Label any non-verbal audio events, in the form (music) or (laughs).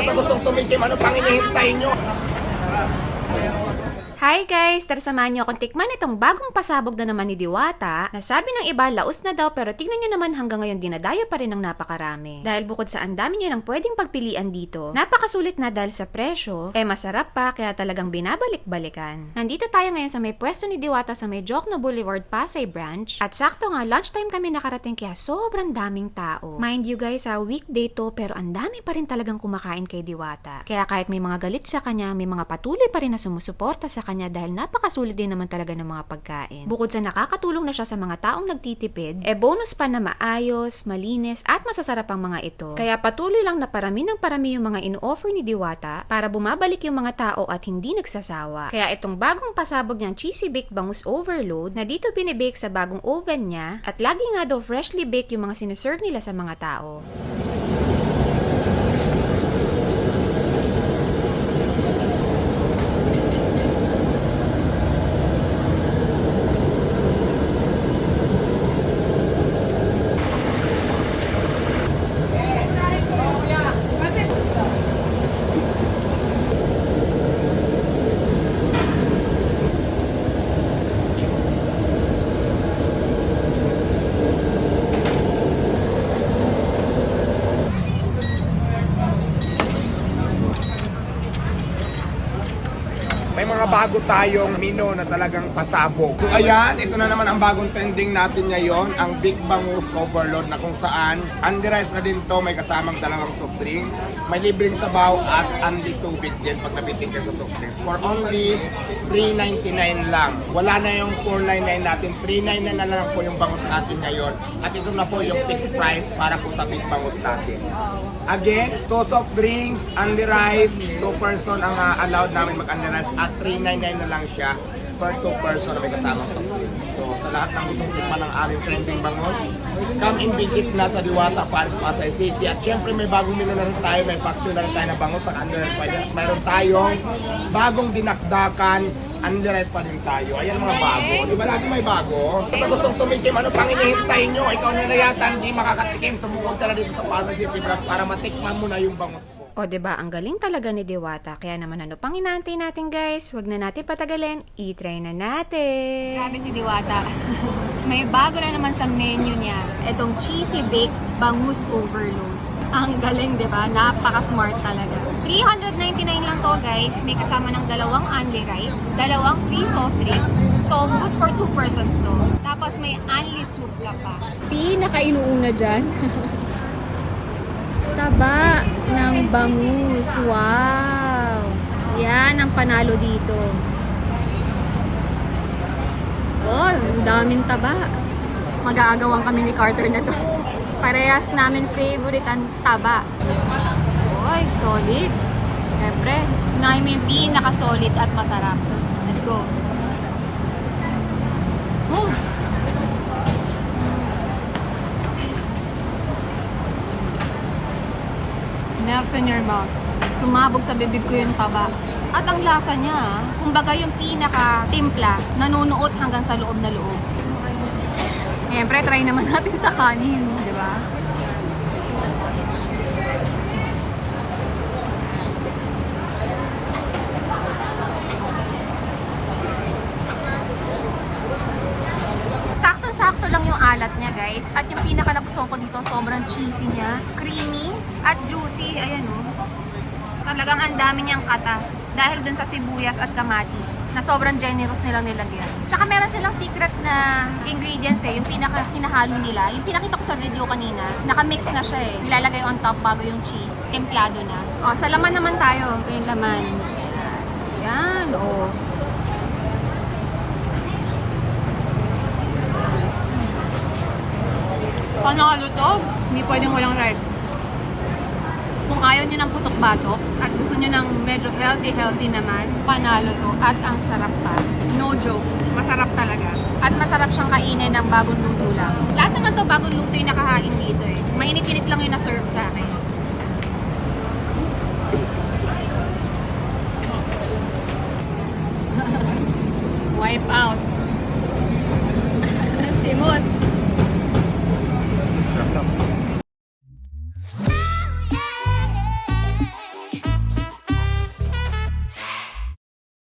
Sa gustong tumikim, ano pang hinihintay nyo? Hi guys! Tara samahan niyo akong tikman itong bagong pasabog na naman ni Diwata na sabi ng iba laos na daw pero tingnan niyo naman hanggang ngayon dinadayo pa rin ng napakarami. Dahil bukod sa ang dami niyo ng pwedeng pagpilian dito, napakasulit na dahil sa presyo, eh masarap pa kaya talagang binabalik-balikan. Nandito tayo ngayon sa may pwesto ni Diwata sa may Jokno Boulevard, Pasay Branch at sakto nga lunchtime kami nakarating kaya sobrang daming tao. Mind you guys ha, weekday to pero ang dami pa rin talagang kumakain kay Diwata. Kaya kahit may mga galit sa kanya, may mga patuloy pa rin na sumusuporta sa kanya dahil napakasulit din naman talaga ng mga pagkain. Bukod sa nakakatulong na siya sa mga taong nagtitipid, e bonus pa na maayos, malinis at masasarap ang mga ito. Kaya patuloy lang na parami ng parami yung mga in-offer ni Diwata para bumabalik yung mga tao at hindi nagsasawa. Kaya itong bagong pasabog niyang cheesy baked bangus overload na dito binibake sa bagong oven niya at lagi nga daw freshly baked yung mga sineserve nila sa mga tao. May mga bago tayong mino na talagang pasabog. So ayan, ito na naman ang bagong trending natin ngayon, ang Big Bangus Overload na kung saan undi-rice na din to, may kasamang dalawang soft drinks, may libreng sabaw at unli tubig din pag nabitin ka sa soft drinks. For only 3.99 lang. Wala na yung 4.99 natin, 3.99 na lang po yung bangus natin ngayon. At ito na po yung fixed price para po sa Big Bangus natin. Again, two soft drinks, unli rice, two person ang uh, allowed namin mag-unli rice at 399 na lang siya per two person na may kasamang drinks. So sa lahat ng gustong tikman ng aming trending bangos, come and visit na sa Diwata, Paris, Pasay City. At syempre may bagong menu na rin tayo, may paksyon na rin tayo ng bangos, ng unli rice pa rin. Mayroon tayong bagong dinakdakan, unli rice pa rin tayo. Ayan mga bago. Di ba lagi may bago? Sa gustong tumikim, ano pang hinihintay nyo? Ikaw na yata hindi makakatikim. Sumusunod ka na dito sa Pasay City Brass para matikman mo na yung bangos. O ba ang galing talaga ni Diwata. Kaya naman ano pang inaantay natin guys? Huwag na natin patagalin. I-try na natin. Grabe si Diwata. (laughs) May bago na naman sa menu niya. Itong cheesy baked bangus overload. Ang galing, di ba? Napaka-smart talaga. 399 lang to, guys. May kasama ng dalawang only rice, dalawang free soft drinks. So, good for two persons to. Tapos may only soup ka pa. Pinaka-inuuna dyan. (laughs) Taba ng bangus. Wow! Yan ang panalo dito. Oh, ang daming taba. Mag-aagawan kami ni Carter na to. (laughs) Parehas namin favorite ang taba. Oy, solid. Siyempre, unahin mo yung pinaka-solid at masarap. Let's go. Mm. Melts in your mouth. Sumabog sa bibig ko yung taba. At ang lasa niya, kumbaga yung pinaka-timpla, nanunuot hanggang sa loob na loob. Siyempre, try naman (laughs) natin sa kanin, di ba? Lang yung alat niya, guys. At yung pinaka nagustuhan ko dito, sobrang cheesy niya. Creamy at juicy. Ayan, oh. Talagang ang dami niyang katas. Dahil dun sa sibuyas at kamatis, na sobrang generous nilang nilagyan. Tsaka meron silang secret na ingredients eh, yung pinaka hinahalo nila. Yung pinakita ko sa video kanina, naka-mix na siya eh. Nilalagay on top bago yung cheese. Templado na. O, sa laman naman tayo. Ito yung laman. Yan. Yan, oh. Panalo to, hindi pwedeng walang rice. Kung ayaw nyo ng putok-batok at gusto nyo ng medyo healthy-healthy naman, panalo to. At ang sarap pa. No joke. Masarap talaga. At masarap siyang kainin ng bagong luto lang. Lahat naman to bagong luto yung nakahain dito eh. Mainit-init lang yung na-serve sa akin.